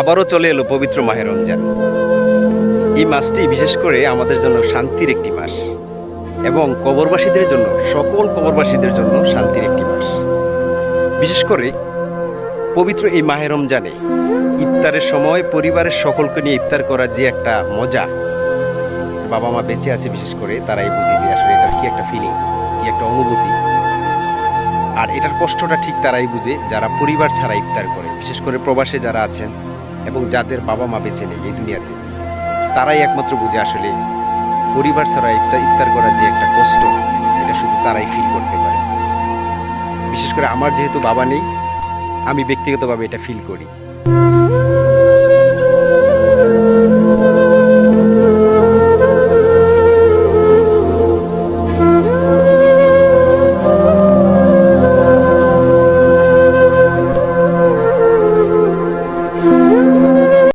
আবারও চলে এলো পবিত্র মাহে রমজান। এই মাসটি বিশেষ করে আমাদের জন্য শান্তির একটি মাস এবং কবরবাসীদের জন্য, সকল কবরবাসীদের জন্য শান্তির একটি মাস। বিশেষ করে পবিত্র এই মাহে রমজানে ইফতারের সময় পরিবারের সকলকে নিয়ে ইফতার করা যে একটা মজা, বাবা মা বেঁচে আছে বিশেষ করে, তারাই বুঝি যে আসলে এটার কি একটা ফিলিংস কি একটা অনুভূতি। আর এটার কষ্টটা ঠিক তারাই বুঝে, যারা পরিবার ছাড়া ইফতার করে, বিশেষ করে প্রবাসে যারা আছেন এবং যাদের বাবা মা বেঁচে নেই এই দুনিয়াতে। তারাই একমাত্র বুঝে আসলে পরিবার ছাড়া ইফতার ইফতার করার যে একটা কষ্ট, এটা শুধু তারাই ফিল করতে পারে। বিশেষ করে আমার যেহেতু বাবা নেই, আমি ব্যক্তিগতভাবে এটা ফিল করি।